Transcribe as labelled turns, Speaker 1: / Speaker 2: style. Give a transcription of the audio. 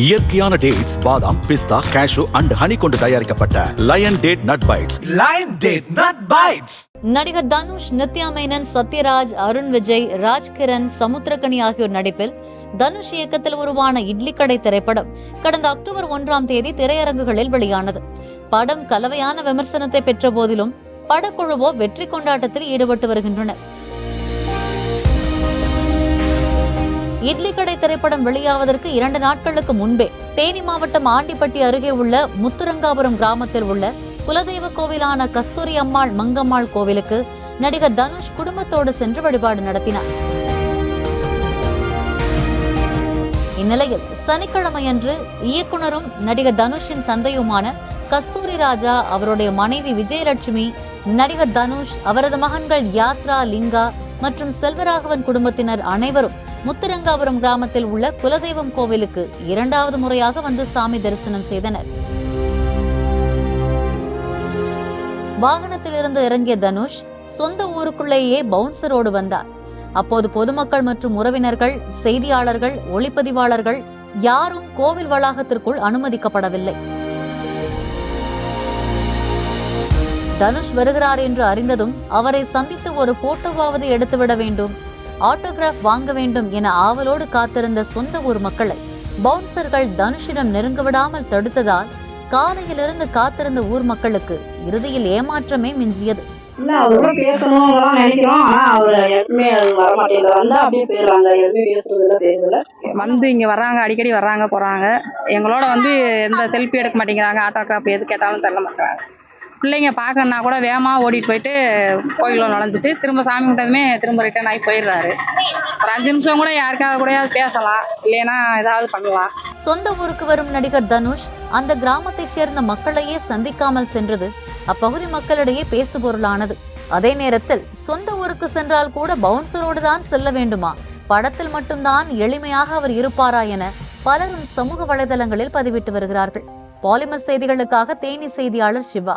Speaker 1: இயற்கையான டேட்ஸ் பாதாம் பிஸ்தா cash and honey கொண்டு தயாரிக்கப்பட்ட Lion Date Nut Bites
Speaker 2: Lion Date Nut Bites.
Speaker 3: நடிகர் தனுஷ் நித்யா மேனன் சத்யராஜ் அருண் விஜய் ராஜ்கிரண் சமுத்திரகனி ஆகியோர் நடிப்பில் தனுஷ் இயக்கத்தில் உருவான இட்லி கடை திரைப்படம் கடந்த அக்டோபர் ஒன்றாம் தேதி திரையரங்குகளில் வெளியானது. படம் கலவையான விமர்சனத்தை பெற்ற போதிலும் படக்குழுவோ வெற்றி கொண்டாட்டத்தில் ஈடுபட்டு வருகின்றனர். இட்லி கடை திரைப்படம் வெளியாவதற்கு இரண்டு நாட்களுக்கு முன்பே தேனி மாவட்டம் ஆண்டிப்பட்டி அருகே உள்ள முத்துரங்காபுரம் கிராமத்தில் உள்ள குலதெய்வ கோவிலான கஸ்தூரி அம்மாள் மங்கம்மாள் கோவிலுக்கு நடிகர் தனுஷ் குடும்பத்தோடு சென்று வழிபாடு நடத்தினார். இந்நிலையில் சனிக்கிழமையன்று இயக்குனரும் நடிகர் தனுஷின் தந்தையுமான கஸ்தூரி ராஜா அவருடைய மனைவி விஜயலட்சுமி நடிகர் தனுஷ் அவரது மகன்கள் யாத்ரா லிங்கா மற்றும் செல்வராகவன் குடும்பத்தினர் அனைவரும் முத்துரங்காபுரம் கிராமத்தில் உள்ள குலதெய்வம் கோவிலுக்கு இரண்டாவது முறையாக வந்து சாமி தரிசனம் செய்தனர். வாகனத்திலிருந்து இறங்கிய தனுஷ் சொந்த ஊருக்குள்ளேயே பவுன்சரோடு வந்தார். அப்போது பொதுமக்கள் மற்றும் உறவினர்கள் செய்தியாளர்கள் ஒளிப்பதிவாளர்கள் யாரும் கோவில் வளாகத்திற்குள் அனுமதிக்கப்படவில்லை. தனுஷ் வருகிறார் என்று அறிந்ததும் அவரை சந்தித்து ஒரு போட்டோவாவது எடுத்துவிட வேண்டும் ஆட்டோகிராஃப் வாங்க வேண்டும் என ஆவலோடு காத்திருந்த சொந்த ஊர் மக்களை பவுன்சர்கள் தனுஷிடம் நெருங்க விடாமல் தடுத்ததால் காலையிலிருந்து காத்திருந்த ஊர் மக்களுக்கு இறுதியில் ஏமாற்றமே மிஞ்சியது.
Speaker 4: இல்ல அவரோட பேசணும்லாம் நினைக்கிறோம். ஆனா அவர் எப்பவுமே அது வர மாட்டேங்குது வந்தா அப்படியே போயிடுறாங்க எதுவுமே பேசுறது இல்ல செய்யறது இல்ல
Speaker 5: வந்து இங்கே வர்றாங்க அடிக்கடி வர்றாங்க போகிறாங்க எங்களோட வந்து எந்த செல்ஃபி எடுக்க மாட்டேங்கிறாங்க ஆட்டோகிராஃப் எது கேட்டாலும் தர மாட்டாங்க பிள்ளைங்க பார்க்கணுன்னா கூட வேகமாக ஓடிட்டு போயிட்டு கோயிலில் நுழைஞ்சிட்டு திரும்ப சாமி கும்பிட்டதுமே திரும்ப ரிட்டர்ன் ஆகி போயிடுறாரு. ஒரு அஞ்சு நிமிஷம் கூட யாருக்காவது கூட பேசலாம் இல்லைன்னா ஏதாவது பண்ணலாம்.
Speaker 3: சொந்த ஊருக்கு வரும் நடிகர் தனுஷ் அந்த கிராமத்தைச் சேர்ந்த மக்களையே சந்திக்காமல் சென்றது அப்பகுதி மக்களிடையே பேசுபொருளானது. அதே நேரத்தில் சொந்த ஊருக்கு சென்றால் கூட பவுன்சரோடு தான் செல்ல வேண்டுமா? படத்தில் மட்டும்தான் எளிமையாக அவர் இருப்பாரா என பலரும் சமூக வலைதளங்களில் பதிவிட்டு வருகிறார்கள். பாலிமர் செய்திகளுக்காக தேனி செய்தியாளர் சிவா.